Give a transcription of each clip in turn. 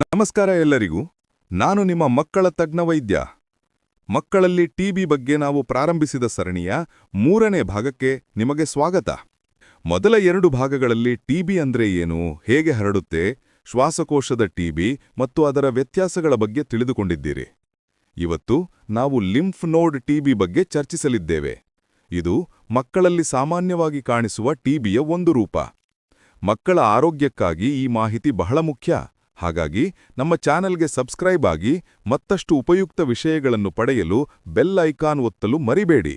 ನಮಸ್ಕಾರ ಎಲ್ಲರಿಗೂ. ನಾನು ನಿಮ್ಮ ಮಕ್ಕಳ ತಜ್ಞ ವೈದ್ಯ. ಮಕ್ಕಳಲ್ಲಿ ಟಿಬಿ ಬಗ್ಗೆ ನಾವು ಪ್ರಾರಂಭಿಸಿದ ಸರಣಿಯ ಮೂರನೇ ಭಾಗಕ್ಕೆ ನಿಮಗೆ ಸ್ವಾಗತ. ಮೊದಲ ಎರಡು ಭಾಗಗಳಲ್ಲಿ ಟಿಬಿ ಅಂದ್ರೆ ಏನು, ಹೇಗೆ ಹರಡುತ್ತೆ, ಶ್ವಾಸಕೋಶದ ಟಿಬಿ ಮತ್ತು ಅದರ ವ್ಯತ್ಯಾಸಗಳ ಬಗ್ಗೆ ತಿಳಿದುಕೊಂಡಿದ್ದೀರಿ. ಇವತ್ತು ನಾವು ಲಿಂಫ್ ನೋಡ್ ಟಿಬಿ ಬಗ್ಗೆ ಚರ್ಚಿಸಲಿದ್ದೇವೆ. ಇದು ಮಕ್ಕಳಲ್ಲಿ ಸಾಮಾನ್ಯವಾಗಿ ಕಾಣಿಸುವ ಟಿಬಿಯ ಒಂದು ರೂಪ. ಮಕ್ಕಳ ಆರೋಗ್ಯಕ್ಕಾಗಿ ಈ ಮಾಹಿತಿ ಬಹಳ ಮುಖ್ಯ. ಹಾಗಾಗಿ ನಮ್ಮ ಚಾನೆಲ್ಗೆ ಸಬ್ಸ್ಕ್ರೈಬ್ ಆಗಿ ಮತ್ತಷ್ಟು ಉಪಯುಕ್ತ ವಿಷಯಗಳನ್ನು ಪಡೆಯಲು ಬೆಲ್ ಐಕಾನ್ ಒತ್ತಲು ಮರಿಬೇಡಿ.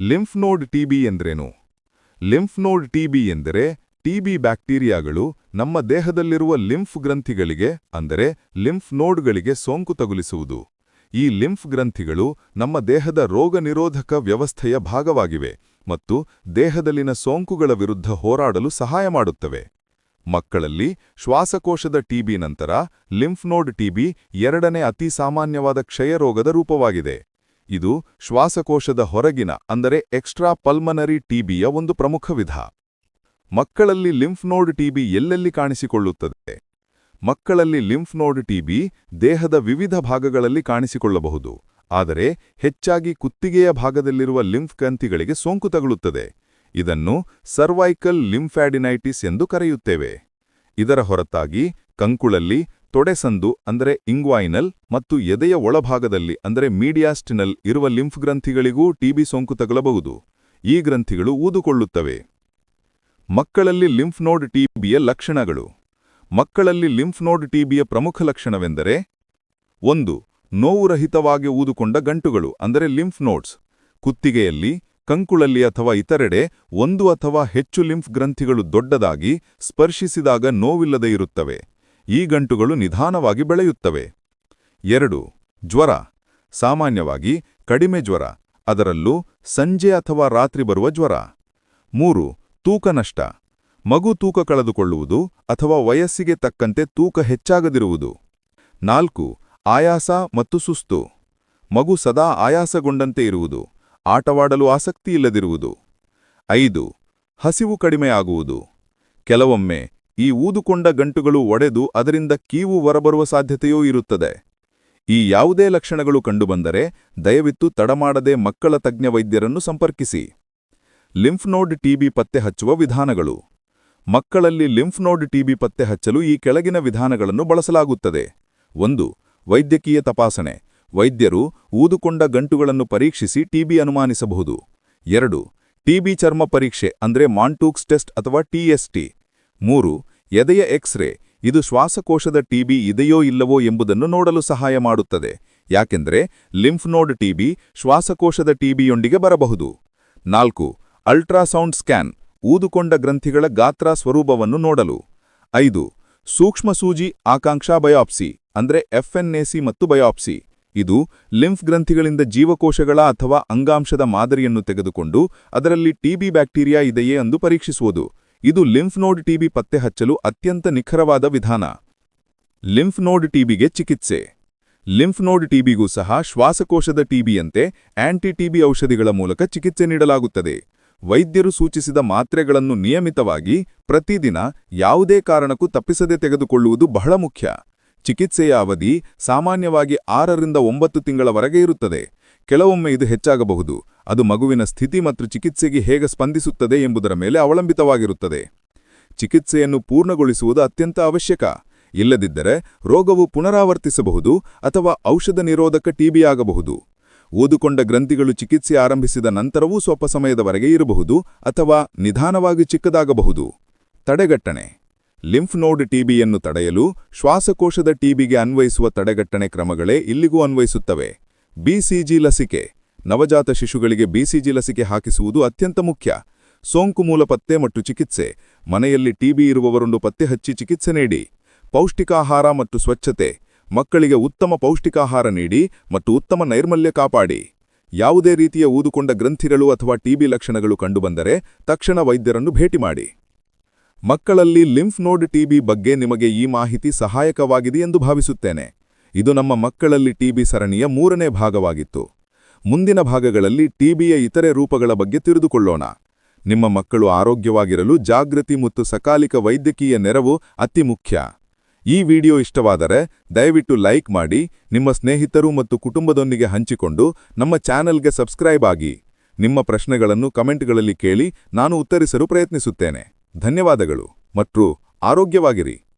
ಲಿಂಫ್ ನೋಡ್ ಟಿಬಿ ಎಂದ್ರೇನು? ಲಿಂಫ್ ನೋಡ್ ಟಿಬಿ ಎಂದರೆ ಟಿಬಿ ಬ್ಯಾಕ್ಟೀರಿಯಾಗಳು ನಮ್ಮ ದೇಹದಲ್ಲಿರುವ ಲಿಂಫ್ ಗ್ರಂಥಿಗಳಿಗೆ, ಅಂದರೆ ಲಿಂಫ್ ನೋಡ್ಗಳಿಗೆ ಸೋಂಕು ತಗುಲಿಸುವುದು. ಈ ಲಿಂಫ್ ಗ್ರಂಥಿಗಳು ನಮ್ಮ ದೇಹದ ರೋಗನಿರೋಧಕ ವ್ಯವಸ್ಥೆಯ ಭಾಗವಾಗಿವೆ ಮತ್ತು ದೇಹದಲ್ಲಿನ ಸೋಂಕುಗಳ ವಿರುದ್ಧ ಹೋರಾಡಲು ಸಹಾಯ ಮಾಡುತ್ತವೆ. ಮಕ್ಕಳಲ್ಲಿ ಶ್ವಾಸಕೋಶದ ಟಿಬಿ ನಂತರ ಲಿಂಫ್ನೋಡ್ ಟಿಬಿ ಎರಡನೇ ಅತಿ ಸಾಮಾನ್ಯವಾದ ಕ್ಷಯರೋಗದ ರೂಪವಾಗಿದೆ. ಇದು ಶ್ವಾಸಕೋಶದ ಹೊರಗಿನ, ಅಂದರೆ ಎಕ್ಸ್ಟ್ರಾ ಪಲ್ಮನರಿ ಟಿಬಿಯ ಒಂದು ಪ್ರಮುಖ ವಿಧ. ಮಕ್ಕಳಲ್ಲಿ ಲಿಂಫ್ನೋಡ್ ಟಿಬಿ ಎಲ್ಲೆಲ್ಲಿ ಕಾಣಿಸಿಕೊಳ್ಳುತ್ತದೆ? ಮಕ್ಕಳಲ್ಲಿ ಲಿಂಫ್ನೋಡ್ ಟಿಬಿ ದೇಹದ ವಿವಿಧ ಭಾಗಗಳಲ್ಲಿ ಕಾಣಿಸಿಕೊಳ್ಳಬಹುದು. ಆದರೆ ಹೆಚ್ಚಾಗಿ ಕುತ್ತಿಗೆಯ ಭಾಗದಲ್ಲಿರುವ ಲಿಂಫ್ ಗ್ರಂಥಿಗಳಿಗೆ ಸೋಂಕು ತಗುಲುತ್ತದೆ. ಇದನ್ನು ಸರ್ವೈಕಲ್ ಲಿಂಫ್ಯಾಡಿನೈಟಿಸ್ ಎಂದು ಕರೆಯುತ್ತೇವೆ. ಇದರ ಹೊರತಾಗಿ ಕಂಕುಳಲ್ಲಿ ತೊಡೆಸಂದು ಅಂದರೆ ಇಂಗ್ವಾಯಿನಲ್ ಮತ್ತು ಎದೆಯ ಒಳಭಾಗದಲ್ಲಿ ಅಂದರೆ ಮೀಡಿಯಾಸ್ಟಿನಲ್ ಇರುವ ಲಿಂಫ್ ಗ್ರಂಥಿಗಳಿಗೂ ಟಿಬಿ ಸೋಂಕು ತಗಲಬಹುದು. ಈ ಗ್ರಂಥಿಗಳು ಊದುಕೊಳ್ಳುತ್ತವೆ. ಮಕ್ಕಳಲ್ಲಿ ಲಿಂಫ್ ನೋಡ್ ಟಿಬಿಯ ಲಕ್ಷಣಗಳು. ಮಕ್ಕಳಲ್ಲಿ ಲಿಂಫ್ ನೋಡ್ ಟಿಬಿಯ ಪ್ರಮುಖ ಲಕ್ಷಣವೆಂದರೆ ಒಂದು ನೋವುರಹಿತವಾಗಿ ಊದುಕೊಂಡ ಗಂಟುಗಳು ಅಂದರೆ ಲಿಂಫ್ ನೋಡ್ಸ್. ಕುತ್ತಿಗೆಯಲ್ಲಿ ಕಂಕುಳಲ್ಲಿ ಅಥವಾ ಇತರೆಡೆ ಒಂದು ಅಥವಾ ಹೆಚ್ಚು ಲಿಂಫ್ ಗ್ರಂಥಿಗಳು ದೊಡ್ಡದಾಗಿ ಸ್ಪರ್ಶಿಸಿದಾಗ ನೋವಿಲ್ಲದೆ ಇರುತ್ತವೆ. ಈ ಗಂಟುಗಳು ನಿಧಾನವಾಗಿ ಬೆಳೆಯುತ್ತವೆ. ಎರಡು, ಜ್ವರ. ಸಾಮಾನ್ಯವಾಗಿ ಕಡಿಮೆ ಜ್ವರ, ಅದರಲ್ಲೂ ಸಂಜೆ ಅಥವಾ ರಾತ್ರಿ ಬರುವ ಜ್ವರ. ಮೂರು, ತೂಕ ನಷ್ಟ. ಮಗು ತೂಕ ಕಳೆದುಕೊಳ್ಳುವುದು ಅಥವಾ ವಯಸ್ಸಿಗೆ ತಕ್ಕಂತೆ ತೂಕ ಹೆಚ್ಚಾಗದಿರುವುದು. ನಾಲ್ಕು, ಆಯಾಸ ಮತ್ತು ಸುಸ್ತು. ಮಗು ಸದಾ ಆಯಾಸಗೊಂಡಂತೆ ಇರುವುದು. ಆಟವಾಡಲು ಆಸಕ್ತಿಯಿಲ್ಲದಿರುವುದು. ಐದು, ಹಸಿವು ಕಡಿಮೆಯಾಗುವುದು. ಕೆಲವೊಮ್ಮೆ ಈ ಊದುಕೊಂಡ ಗಂಟುಗಳು ಒಡೆದು ಅದರಿಂದ ಕೀವು ಹೊರಬರುವ ಸಾಧ್ಯತೆಯೂ ಇರುತ್ತದೆ. ಈ ಯಾವುದೇ ಲಕ್ಷಣಗಳು ಕಂಡುಬಂದರೆ ದಯವಿಟ್ಟು ತಡಮಾಡದೆ ಮಕ್ಕಳ ತಜ್ಞ ವೈದ್ಯರನ್ನು ಸಂಪರ್ಕಿಸಿ. ಲಿಂಫ್ನೋಡ್ ಟಿಬಿ ಪತ್ತೆ ಹಚ್ಚುವ ವಿಧಾನಗಳು. ಮಕ್ಕಳಲ್ಲಿ ಲಿಂಫ್ನೋಡ್ ಟಿಬಿ ಪತ್ತೆ ಹಚ್ಚಲು ಈ ಕೆಳಗಿನ ವಿಧಾನಗಳನ್ನು ಬಳಸಲಾಗುತ್ತದೆ. ಒಂದು, ವೈದ್ಯಕೀಯ ತಪಾಸಣೆ. ವೈದ್ಯರು ಊದುಕೊಂಡ ಗಂಟುಗಳನ್ನು ಪರೀಕ್ಷಿಸಿ ಟಿಬಿ ಅನುಮಾನಿಸಬಹುದು. ಎರಡು ಟಿಬಿ ಚರ್ಮ ಪರೀಕ್ಷೆ ಅಂದರೆ ಮಾಂಟೂಕ್ಸ್ ಟೆಸ್ಟ್ ಅಥವಾ ಟಿಎಸ್ಟಿ ಮೂರು, ಎದೆಯ ಎಕ್ಸ್ರೇ, ಇದು ಶ್ವಾಸಕೋಶದ ಟಿಬಿ ಇದೆಯೋ ಇಲ್ಲವೋ ಎಂಬುದನ್ನು ನೋಡಲು ಸಹಾಯ ಮಾಡುತ್ತದೆ. ಯಾಕೆಂದರೆ ಲಿಂಫ್ನೋಡ್ ಟಿಬಿ ಶ್ವಾಸಕೋಶದ ಟಿಬಿಯೊಂದಿಗೆ ಬರಬಹುದು. ನಾಲ್ಕು, ಅಲ್ಟ್ರಾಸೌಂಡ್ ಸ್ಕ್ಯಾನ್, ಊದುಕೊಂಡ ಗ್ರಂಥಿಗಳ ಗಾತ್ರ ಸ್ವರೂಪವನ್ನು ನೋಡಲು. ಐದು ಸೂಕ್ಷ್ಮಸೂಜಿ ಆಕಾಂಕ್ಷಾ ಬಯಾಪ್ಸಿ, ಅಂದರೆ ಎಫ್ಎನ್ಎಸಿ ಮತ್ತು ಬಯಾಪ್ಸಿ. ಇದು ಲಿಂಫ್ ಗ್ರಂಥಿಗಳಿಂದ ಜೀವಕೋಶಗಳ ಅಥವಾ ಅಂಗಾಂಶದ ಮಾದರಿಯನ್ನು ತೆಗೆದುಕೊಂಡು ಅದರಲ್ಲಿ ಟಿಬಿ ಬ್ಯಾಕ್ಟೀರಿಯಾ ಇದೆಯೇ ಎಂದು ಪರೀಕ್ಷಿಸುವುದು. ಇದು ಲಿಂಫ್ ನೋಡ್ ಟಿಬಿ ಪತ್ತೆ ಹಚ್ಚಲು ಅತ್ಯಂತ ನಿಖರವಾದ ವಿಧಾನ. ಲಿಂಫ್ ನೋಡ್ ಟಿಬಿಗೆ ಚಿಕಿತ್ಸೆ. ಲಿಂಫ್ ನೋಡ್ ಟಿಬಿಗೂ ಸಹ ಶ್ವಾಸಕೋಶದ ಟಿಬಿಯಂತೆ ಆಂಟಿ ಟಿಬಿ ಔಷಧಿಗಳ ಮೂಲಕ ಚಿಕಿತ್ಸೆ ನೀಡಲಾಗುತ್ತದೆ. ವೈದ್ಯರು ಸೂಚಿಸಿದ ಮಾತ್ರೆಗಳನ್ನು ನಿಯಮಿತವಾಗಿ ಪ್ರತಿದಿನ ಯಾವುದೇ ಕಾರಣಕ್ಕೂ ತಪ್ಪಿಸದೆ ತೆಗೆದುಕೊಳ್ಳುವುದು ಬಹಳ ಮುಖ್ಯ. ಚಿಕಿತ್ಸೆಯ ಅವಧಿ ಸಾಮಾನ್ಯವಾಗಿ ಆರರಿಂದ ಒಂಬತ್ತು ತಿಂಗಳವರೆಗೆ ಇರುತ್ತದೆ. ಕೆಲವೊಮ್ಮೆ ಇದು ಹೆಚ್ಚಾಗಬಹುದು. ಅದು ಮಗುವಿನ ಸ್ಥಿತಿ ಮತ್ತು ಚಿಕಿತ್ಸೆಗೆ ಹೇಗೆ ಸ್ಪಂದಿಸುತ್ತದೆ ಎಂಬುದರ ಮೇಲೆ ಅವಲಂಬಿತವಾಗಿರುತ್ತದೆ. ಚಿಕಿತ್ಸೆಯನ್ನು ಪೂರ್ಣಗೊಳಿಸುವುದು ಅತ್ಯಂತ ಅವಶ್ಯಕ. ಇಲ್ಲದಿದ್ದರೆ ರೋಗವು ಪುನರಾವರ್ತಿಸಬಹುದು ಅಥವಾ ಔಷಧ ನಿರೋಧಕ ಟಿಬಿಯಾಗಬಹುದು ಓದುಕೊಂಡ ಗ್ರಂಥಿಗಳು ಚಿಕಿತ್ಸೆ ಆರಂಭಿಸಿದ ನಂತರವೂ ಸ್ವಲ್ಪ ಸಮಯದವರೆಗೆ ಇರಬಹುದು ಅಥವಾ ನಿಧಾನವಾಗಿ ಚಿಕ್ಕದಾಗಬಹುದು. ತಡೆಗಟ್ಟಣೆ. ಲಿಂಫ್ ನೋಡ್ ಟಿಬಿಯನ್ನು ತಡೆಯಲು ಶ್ವಾಸಕೋಶದ ಟಿಬಿಗೆ ಅನ್ವಯಿಸುವ ತಡೆಗಟ್ಟಣೆ ಕ್ರಮಗಳೇ ಇಲ್ಲಿಗೂ ಅನ್ವಯಿಸುತ್ತವೆ. ಬಿಸಿಜಿ ಲಸಿಕೆ. ನವಜಾತ ಶಿಶುಗಳಿಗೆ ಬಿಸಿಜಿ ಲಸಿಕೆ ಹಾಕಿಸುವುದು ಅತ್ಯಂತ ಮುಖ್ಯ. ಸೋಂಕು ಮೂಲ ಪತ್ತೆ ಮತ್ತು ಚಿಕಿತ್ಸೆ. ಮನೆಯಲ್ಲಿ ಟಿಬಿ ಇರುವವರನ್ನು ಪತ್ತೆ ಹಚ್ಚಿ ಚಿಕಿತ್ಸೆ ನೀಡಿ. ಪೌಷ್ಟಿಕಾಹಾರ ಮತ್ತು ಸ್ವಚ್ಛತೆ. ಮಕ್ಕಳಿಗೆ ಉತ್ತಮ ಪೌಷ್ಟಿಕಾಹಾರ ನೀಡಿ ಮತ್ತು ಉತ್ತಮ ನೈರ್ಮಲ್ಯ ಕಾಪಾಡಿ. ಯಾವುದೇ ರೀತಿಯ ಊದುಕೊಂಡ ಗ್ರಂಥಿಗಳು ಅಥವಾ ಟಿಬಿ ಲಕ್ಷಣಗಳು ಕಂಡುಬಂದರೆ ತಕ್ಷಣ ವೈದ್ಯರನ್ನು ಭೇಟಿ ಮಾಡಿ. ಮಕ್ಕಳಲ್ಲಿ ಲಿಂಫ್ ನೋಡ್ ಟಿಬಿ ಬಗ್ಗೆ ನಿಮಗೆ ಈ ಮಾಹಿತಿ ಸಹಾಯಕವಾಗಿದೆ ಎಂದು ಭಾವಿಸುತ್ತೇನೆ. ಇದು ನಮ್ಮ ಮಕ್ಕಳಲ್ಲಿ ಟಿಬಿ ಸರಣಿಯ ಮೂರನೇ ಭಾಗವಾಗಿತ್ತು. ಮುಂದಿನ ಭಾಗಗಳಲ್ಲಿ ಟಿಬಿಯ ಇತರೆ ರೂಪಗಳ ಬಗ್ಗೆ ತಿಳಿದುಕೊಳ್ಳೋಣ. ನಿಮ್ಮ ಮಕ್ಕಳು ಆರೋಗ್ಯವಾಗಿರಲು ಜಾಗೃತಿ ಮತ್ತು ಸಕಾಲಿಕ ವೈದ್ಯಕೀಯ ನೆರವು ಅತಿ ಮುಖ್ಯ. ಈ ವಿಡಿಯೋ ಇಷ್ಟವಾದರೆ ದಯವಿಟ್ಟು ಲೈಕ್ ಮಾಡಿ, ನಿಮ್ಮ ಸ್ನೇಹಿತರು ಮತ್ತು ಕುಟುಂಬದೊಂದಿಗೆ ಹಂಚಿಕೊಂಡು ನಮ್ಮ ಚಾನೆಲ್ಗೆ ಸಬ್ಸ್ಕ್ರೈಬ್ ಆಗಿ. ನಿಮ್ಮ ಪ್ರಶ್ನೆಗಳನ್ನು ಕಮೆಂಟ್ಗಳಲ್ಲಿ ಕೇಳಿ ನಾನು ಉತ್ತರಿಸಲು ಪ್ರಯತ್ನಿಸುತ್ತೇನೆ. ಧನ್ಯವಾದಗಳು ಮತ್ತು ಆರೋಗ್ಯವಾಗಿರಿ.